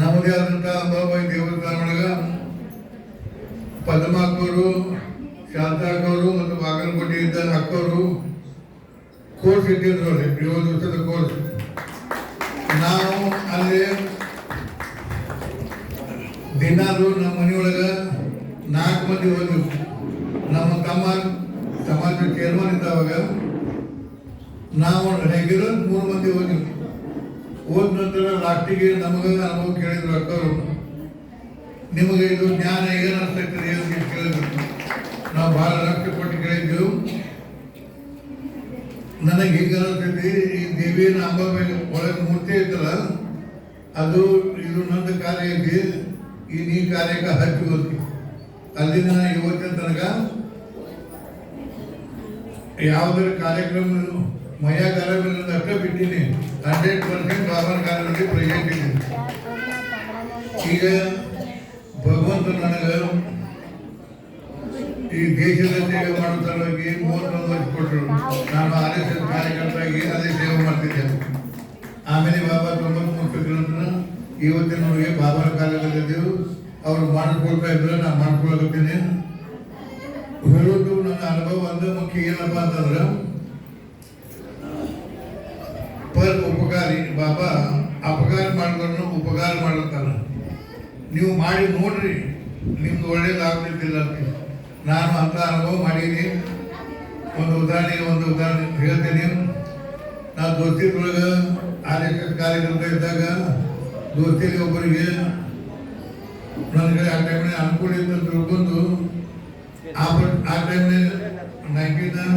ನಮ್ಮದೇ ಆದಂಥ ಅಂಬಾಬಾಯಿ ದೇವಸ್ಥಾನ ಒಳಗ ಪದ್ಮಾಕರು, ಶಾಂತಾಕರು ಮತ್ತು ಬಾಗಲಕೋಟೆ ಇದ್ದ ಅಕ್ಕವರು ಕೋರ್ಸ್ ಇಟ್ಟಿದ್ರು ಏಳು ವರ್ಷದ ಕೋರ್ಸ್. ನಾವು ಅಲ್ಲಿ ದಿನಾಲು ನಮ್ಮ ಮನೆಯೊಳಗ ನಾಲ್ಕು ಮಂದಿ ಹೋದ್ವು. ನಮ್ಮ ತಮ್ಮ ಸಮಾಜ ಚೇರ್ಮನ್ ಇದ್ದಾವಾಗ ನಾವು ರೆಗ್ಯುಲರ್ ಮೂರು ಮಂದಿ ಹೋದ್ವಿ. ಹೋದ ನಂತರ ಲಾಸ್ಟಿಗೆ ನಮಗೆ ಅನುಭವ ಕೇಳಿದ್ರು ಅಕ್ಕವರು. ನಿಮಗೆ ಇದು ಜ್ಞಾನ ಏನು ಅನ್ಸೈತ್ರಿ ಅಂತ ಕೇಳಿದ್ರು. ನಾವು ಬಹಳ ರಕ್ತ ಕೊಟ್ಟು ಕೇಳಿದ್ದೆವು. ನನಗೆ ಈಗ ಅನಿಸ್ತೈತಿ, ಈ ದೇವಿಯ ಮೇಲೆ ಒಳಗೆ ಮೂರ್ತಿ ಐತಲ್ಲ, ಅದು ಇದು ನಂದು ಕಾರ್ಯ ಐತಿ, ಈ ನೀ ಕಾರ್ಯಕ್ಕೆ ಹಚ್ಚಿ ಹೋಗಿ ಅಲ್ಲಿಂದ ಇವತ್ತಿನ ತನಕ ಯಾವುದರ ಕಾರ್ಯಕ್ರಮ ಮಯ ಕಾರ್ಯಕ್ರಮ ಅಷ್ಟೇ ಬಿಟ್ಟಿನಿ. ಹಂಡ್ರೆಡ್ ಪರ್ಸೆಂಟ್ ಬಾಬಾನ ಕಾಲದಲ್ಲಿ ಪ್ರೆಸೆಂಟ್ ಇದ್ದೀನಿ ಈಗ ಭಗವಂತ ನನಗೆ ಈ ದೇಶದ ಸೇವೆ ಮಾಡೋ ಸಲುವಾಗಿ ಮೂವತ್ತೊಂದು ವರ್ಷ ಕೊಟ್ಟರು. ನಾನು ಆರ್ ಎಸ್ ಎಸ್ ಕಾರ್ಯಕರ್ತರಾಗಿ ಅದೇ ಸೇವೆ ಮಾಡ್ತಿದ್ದೆ ಆಮೇಲೆ ಬಾಬಾ ತೊಂಬತ್ಮೂರು ಸಿಕ್ಕರ ನಂತರ ಇವತ್ತಿನವರೆಗೆ ಬಾಬಾರ ಕಾರ್ಯದಲ್ಲಿದ್ದೆವು ಅವ್ರು ಮಾಡಿಕೊಳ್ತಾ ಇದ್ರೆ ನಾನು ಮಾಡ್ಕೊಳಕತ್ತೀನಿ ಹೇಳೋದು ನನ್ನ ಅನುಭವ ಒಂದು ಮುಖ್ಯ ಏನಪ್ಪ ಅಂತಂದ್ರೆ ಪರ್ ಉಪಕಾರಿ, ಬಾಬಾ ಅಪಕಾರ ಮಾಡಿದ್ರು ಉಪಕಾರ ಮಾಡ್ತಾನ ನೀವು ಮಾಡಿ ನೋಡ್ರಿ, ನಿಮ್ದು ಒಳ್ಳೇದಾಗ್ತಿರ್ತಿಲ್ಲ ಅಂತ. ನಾನು ಅಂತ ಅನುಭವ ಮಾಡೀನಿ. ಒಂದು ಉದಾಹರಣೆ ಒಂದು ಉದಾಹರಣೆ ಹೇಳ್ತೀನಿ. ನಾನು ದೋಸ್ತಿದ್ರೊಳಗೆ ಆರೋಗ್ಯ ಕಾರ್ಯಕರ್ತ ಇದ್ದಾಗ ದೋಸ್ತಿಗೆ ಒಬ್ಬರಿಗೆ ನನ್ನ ಕಡೆ ಆ ಟೈಮ್ನಾಗ ಅನುಕೂಲ ಇತ್ತು ತಿಳ್ಕೊಂಡು, ಆ ಆ ಟೈಮ್ನಾಗ ನೈನ್ಟೀನ್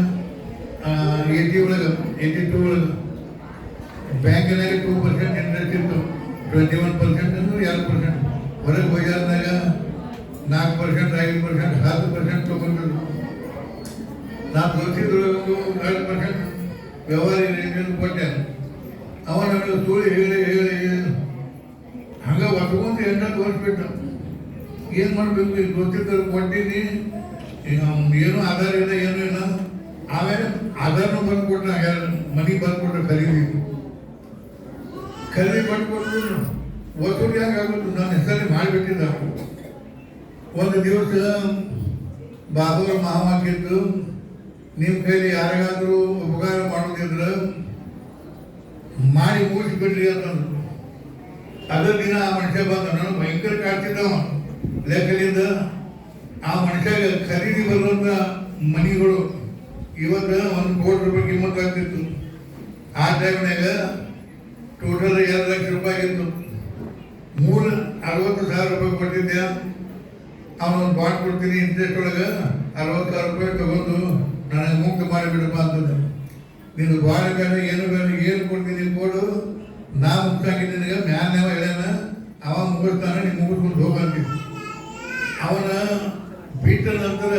ಏಯ್ಟಿ ಒಳಗೆ ಏಯ್ಟಿ ಟೂ ಒಳಗೆ ಬ್ಯಾಂಕಿನಾಗ ಟೂ ಪರ್ಸೆಂಟ್ ಇಂಟ್ರೆಸ್ಟ್ ಇತ್ತು ಟ್ವೆಂಟಿ ಒನ್ ಪರ್ಸೆಂಟ್ ಅಂದ್ರೆ ಎರಡು ಪರ್ಸೆಂಟ್. ಹೊರಗೆ ಬಜಾರ್ನಾಗ ನಾಲ್ಕು ಪರ್ಸೆಂಟ್, ಐದು ಪರ್ಸೆಂಟ್, ಹತ್ತು ಪರ್ಸೆಂಟ್ ತೊಗೊಂಡು ನಾವು ತೋರಿಸಿದ್ರು ಎರಡು ಪರ್ಸೆಂಟ್ ವ್ಯವಹಾರ ಕೊಟ್ಟೆ. ಅವನ ತೋಳಿ ಹೇಳಿ ಹೇಳಿ ಹೇಳಿ. ಹಂಗ ಒಟ್ಕೊಂಡು ಎಂಟ ತೋರಿಸ್ಬಿಟ್ಟು ಏನು ಮಾಡಬೇಕು? ಈಗ ಗೊತ್ತಿದ್ದರು ಕೊಟ್ಟಿನಿ ಈಗ ಏನು ಆಧಾರ ಇಲ್ಲ, ಏನು ಇಲ್ಲ. ಆಮೇಲೆ ಆಧಾರನೂ ಬಂದು ಕೊಟ್ಟ ಮನಿ ಬಂದು ಕೊಟ್ಟ ಖರೀದಿ ಖರೀದಿ ಮಾಡಿಕೊಂಡು ಒತ್ತುಡಿ ಆಗುತ್ತೆ ನನ್ನ ಹೆಸರಲ್ಲಿ ಮಾಡಿಬಿಟ್ಟಿದ್ದ ಒಂದು ದಿವಸ ಬಾಬುರ ಮಹಾಮಾಕಿದ್ದು ನಿಮ್ಮ ಕೈಲಿ ಯಾರಿಗಾದರೂ ಉಪಕಾರ ಮಾಡೋದಿದ್ರೆ ಮಾಡಿ ಮುಗಿಸ್ಬಿಡ್ರಿ ಅಂತಂದ್ರು. ಅದ ದಿನ ಆ ಮನುಷ್ಯ ಬಂದ, ನಾನು ಭಯಂಕರ ಕಾಡ್ತಿದ್ದವ ಲೆಕ್ಕಲಿಂದ ಆ ಮನುಷ್ಯ ಖರೀದಿ ಬರುವಂಥ ಮನಿಗಳು ಇವತ್ತು ಒಂದು ಕೋಟಿ ರೂಪಾಯಿ ಕಿಮ್ಮತ್ತಾಗ್ತಿತ್ತು. ಆ ಟೈಮ್ನಾಗ ಟೋಟಲ್ ಎರಡು ಲಕ್ಷ ರೂಪಾಯಿ ಇತ್ತು ಮೂರು ಅರವತ್ತು ಸಾವಿರ ರೂಪಾಯಿ ಕೊಟ್ಟಿದ್ದೆ. ಅವನೊಂದು ಬಾಂಡ್ ಕೊಡ್ತೀನಿ ಇಂಟ್ರೆಸ್ಟ್ ಒಳಗೆ ಅರವತ್ತು ಸಾವಿರ ರೂಪಾಯಿ ತಗೊಂಡು ನನಗೆ ಮುಕ್ತ ಮಾಡಿಬಿಡಪ್ಪ ಅಂತಂದೆ. ನೀನು ಬಾಂಡ್ ಬೇಡ ಏನು ಬೇಡ ಏನು ಕೊಡ್ತೀನಿ ಕೊಡು. ನಾ ಮುಕ್ತಾಗಿ ನಿನಗೆ ಮ್ಯಾನ್ಯವ ಹೇಳ್ಯಾನ ಅವ ಮುಗಿಸ್ತಾನೆ ನೀನು ಮುಗಿಸ್ಕೊಂಡು ಹೋಗಂತೀನಿ ಅವನ ಬಿಟ್ಟ ನಂತರ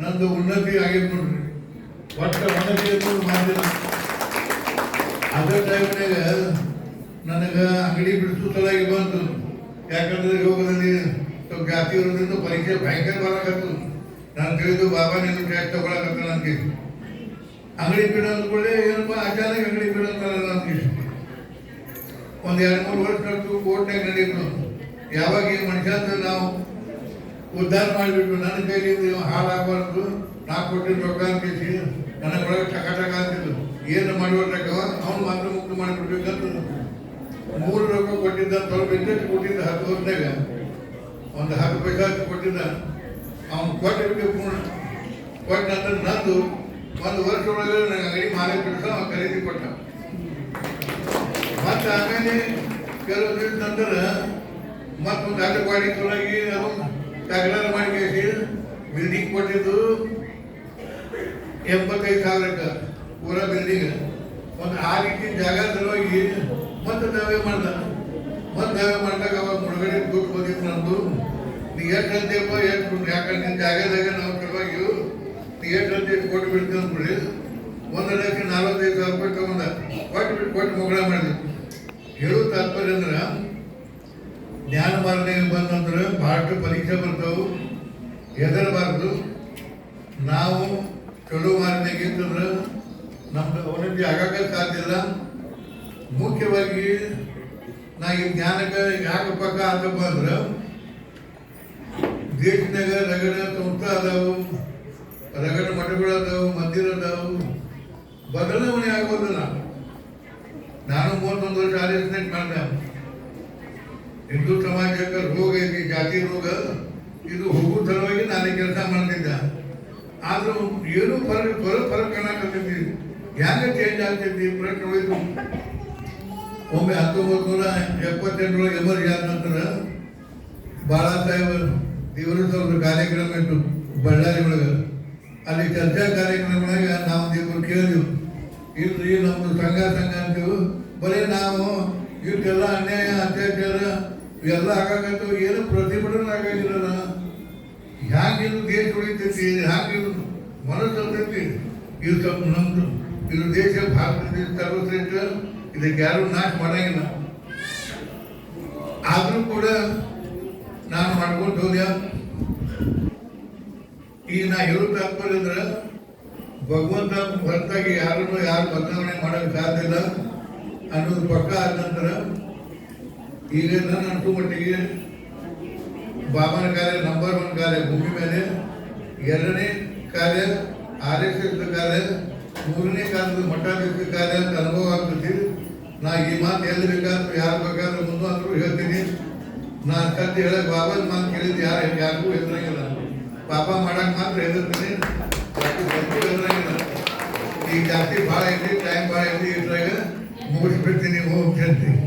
ನಂದು ಉನ್ನತಿ ಆಗಿತ್ತು ನೋಡ್ರಿ. ಒಟ್ಟ ಉನ್ನತಿ ಮಾಡಿಲ್ಲ ಅದೇ ಟೈಮ್ನಾಗ ನನಗೆ ಅಂಗಡಿ ಬಿಡಿಸು ತಲೆಗೆ ಬಂತು. ಯಾಕಂದ್ರೆ ಯೋಗದಲ್ಲಿ ಸ್ವಲ್ಪ ಜಾಸ್ತಿ ಇರೋದ್ರಿಂದ ಪರೀಕ್ಷೆ ಭಯಂಕರ ಬರಕತ್ತು. ನಾನು ತಿಳಿದು ಬಾಬಾ ನೀನು ಕ್ಯಾಶ್ ತಗೊಳಕತ್ತ ನನಗೆ ಅಂಗಡಿ ಬಿಡ ಅಂದ್ಕೊಳ್ಳಿ ಏನಪ್ಪ, ಅಚಾನಕ್ ಅಂಗಡಿ ಬಿಡ ನನಗೆ ಒಂದು ಎರಡು ಮೂರು ವರ್ಷ ಕಳ್ತು ಕೋರ್ಟ್ನಾಗ ನಡೀತು ಯಾವಾಗ ಈ ಮನುಷ್ಯ ನಾವು ಉದ್ಧಾರ ಮಾಡಿಬಿಟ್ಟು ನನ್ನ ಕೈಲಿ ಹಾಳಾಗಬಾರ್ದು. ನಾ ಕೊಟ್ಟಿದ್ದು ರೊಕ್ಕ ಅನ್ಕೇಸಿ ನನಗೆ ಒಳಗೆ ಟಕ ಟಕ ಏನು ಮಾಡುವ ಅವನು ಮಾತ್ರ ಮುಕ್ತ ಮಾಡಿಬಿಡ್ಬೇಕಂತ ಮೂರು ರೂಪಾಯಿ ಕೊಟ್ಟಿದ್ದ ಸ್ವಲ್ಪ ಇಂಟ್ರೆಸ್ಟ್ ಕೊಟ್ಟಿದ್ದ ಹತ್ತು ವರ್ಷದಾಗ ಒಂದು ಹತ್ತು ಹತ್ತು ಕೊಟ್ಟಿದ್ದ. ಅವ್ನು ಕೊಟ್ಟಿರ್ಬೇಕು ಪೂರ್ಣ. ಕೊಟ್ಟ ನಂತರ ನಂದು ಒಂದು ವರ್ಷ ಒಳಗೆ ನನಗೆ ಅಂಗಡಿ ಮಾರೇ ಅವನು ಅವ ಖರೀದಿ ಕೊಟ್ಟ. ಮತ್ತೆ ಆಮೇಲೆ ಕೆಲವು ದಿವಸ ನಂತರ ಮತ್ತೊಂದು ಅಡ್ಡ ಬಾಡಿ ತೊಲಗಿ ಅದು ತಗಲಾರ ಮಾಡಿ ಬಿಲ್ಡಿಂಗ್ ಕೊಟ್ಟಿದ್ದು ಎಂಬತ್ತೈದು ಸಾವಿರಕ್ಕೆ. ಪೂರ ಬಿಲ್ಡಿಂಗ್ ಒಂದು ಆ ರೀತಿ ಜಾಗ ಸಲುವಾಗಿ ಮತ್ತೆ ದಾವೆ ಮಾಡ್ತಾನೆ ಮತ್ತೆ ದಾವೆ ಮಾಡಿದಾಗ ಅವಾಗ ಮುಳುಗಡೆ ದುಡ್ಡು ಬಂದಿತ್ತು ನಂದು ನೀ ಎಷ್ಟು ಅಂತೀಯಪ್ಪ ಎಷ್ಟು ಯಾಕಂದ್ರೆ ನಿನ್ನ ಜಾಗದಾಗ ನಾವು ಪರವಾಗಿ ನೀ ಎಷ್ಟು ಅಂತ ಎಷ್ಟು ಕೊಟ್ಟು ಬಿಡ್ತೀವಿ ಅಂದ್ಬಿಡಿ ಒಂದು ಲಕ್ಷ ನಾಲ್ವತ್ತೈದು ಸಾವಿರ ರೂಪಾಯಿ ತಗೊಂಡ. ಕೊಟ್ಟು ಬಿಟ್ಟು ಕೊಟ್ಟು ಮುಗಳ ಮಾಡಿದ್ವಿ ಹೇಳೋ ತಾತ್ಪರ್ಯ ಅಂದ್ರೆ, ಜ್ಞಾನ ಮಾರ್ಗಕ್ಕೆ ಬಂದಂದ್ರೆ ಭಾಳಷ್ಟು ಪರೀಕ್ಷೆ ಬರ್ತಾವು. ಹೆದರಬಾರ್ದು. ನಾವು ಚಲೋ ಮಾರ್ಗದಾಗ ಇತ್ತಂದ್ರೆ ನಮ್ದು ಅವನಿಗೆ ಆಗಕ್ಕೆ ಸಾಧ್ಯ ಮುಖ್ಯವಾಗಿ ನಾ ಈ ಜ್ಞಾನಕ್ಕೆ ಯಾಕೆ ಪಕ್ಕ ಆತಪ್ಪ ಅಂದ್ರೆ ದೇಶದಾಗ ರಗಡ ಸಂಸ್ಥೆ ಅದಾವು, ರಗಡ ಮಠಗಳು ಅದಾವು, ಮಂದಿರ ಅದಾವು. ಬದಲಾವಣೆ ಆಗೋದಿಲ್ಲ. ನಾನು ಮೂವತ್ತೊಂದು ವರ್ಷ ಆಲೋಚನೆ ಮಾಡಿದೆ. ಹಿಂದೂ ಸಮಾಜಕ್ಕೆ ರೋಗ ಇದೆ ಜಾತಿ ರೋಗ. ಇದು ಹೋಗೋ ಸಲುವಾಗಿ ನಾನು ಕೆಲಸ ಮಾಡ್ತಿದ್ದೆ. ಆದರೂ ಏನು ಫರಕ್ ಫರಕ್ ಫರಕ್ ಕಾಣಕತ್ತೈತಿ ಹೆಂಗೆ ಚೇಂಜ್ ಆಗ್ತೈತಿ ಪ್ರಶ್ನೆ ಹೋಯ್ತು ಒಮ್ಮೆ ಹತ್ತೊಂಬತ್ತು ನೂರ ಎಪ್ಪತ್ತೆಂಟರೊಳಗೆ ಎಮರ್ಜಿ ಆದ ನಂತರ ಬಾಳಾ ಸಾಹೇಬ್ ಒಂದು ಕಾರ್ಯಕ್ರಮ ಇತ್ತು ಬಳ್ಳಾರಿ ಒಳಗೆ. ಅಲ್ಲಿ ಚರ್ಚಾ ಕಾರ್ಯಕ್ರಮದಾಗ ನಾವು ಇಬ್ಬರು ಕೇಳಿದ್ವು. ಇಲ್ರಿ ನಮ್ಮದು ಸಂಘ ಸಂಘ ಅಂತೀವಿ. ಬರೀ ನಾವು ಇವಕ್ಕೆಲ್ಲ ಅನ್ಯಾಯ, ಅತ್ಯಾಚಾರ ಇವೆಲ್ಲ ಆಗಾಕತ್ತು ಏನು ಪ್ರತಿಭಟನೆ ಆಗಾಗಿರಲ್ಲ. ಹ್ಯಾಂಗಿದು ದೇಶ ಉಳಿತೈತಿ ಹ್ಯಾಂಗಿಲ್ಲ ಮನಸ್ಸು ಇರ್ತೈತಿ ಇದು ನಮ್ದು. ಇದು ದೇಶ ಭಾರತ ದೇಶ ಸರ್ವಶ್ರೇಷ್ಠ ಇದಕ್ಕೆ ಯಾರು ನಾಶ ಮಾಡಂಗಿಲ್ಲ. ಆದ್ರೂ ಕೂಡ ನಾನು ಮಾಡ್ಕೊಂಡು ಹೋದ್ಯ ಈಗ ನಾ ಹೇಳೋ ತಾತ್ಪರ್ಯ ಭಗವಂತ ಹೊರತಾಗಿ ಯಾರನ್ನು ಯಾರು ಬದಲಾವಣೆ ಮಾಡಕ್ಕೆ ಸಾಧ್ಯ ಇಲ್ಲ ಅನ್ನೋದು ಪಕ್ಕ ಆದ ನಂತರ ಈಗ ನನ್ನ ಅಂಟು ಮಟ್ಟಿಗೆ ಬಾಬನ ಕಾರ್ಯ, ನಂಬರ್ ಒನ್ ಕಾರ್ಯ, ಭೂಮಿ ಮೇಲೆ ಎರಡನೇ ಕಾರ್ಯ, ಆರ್ ಎಸ್ ಎಸ್ ಕಾರ್ಯ ಮೂರನೇ ಕಾಲದ ಮಠ ಕಾರ್ಯ ಅಂತ ಅನುಭವ ಆಗ್ತೈತಿ ನಾ ಈ ಮಾತು ಎಲ್ಲಿ ಬೇಕಾದ್ರೂ, ಯಾರು ಬೇಕಾದ್ರೂ ಮುಂದಾದ್ರೂ ಹೇಳ್ತೀನಿ. ನಾ ಸದ್ಯ ಹೇಳಕ್ ಬಾಬಾ ಮಾತು ಕೇಳಿದ್ದು ಯಾರು? ಯಾರಿಗೂ ಹೆದರಂಗಿಲ್ಲ ಪಾಪ ಮಾಡಕ್ ಮಾತ್ರ ಹೆದರ್ತೀನಿ. ಹೆದರಂಗಿಲ್ಲ ಈಗ ಜಾಸ್ತಿ ಭಾಳ ಐತಿ ಟೈಮ್ ಭಾಳ ಐತಿ ಇದ್ರಾಗ ಮುಗಿಸ್ಬಿಡ್ತೀನಿ ಹೋಗಿ ಹೇಳ್ತೀನಿ.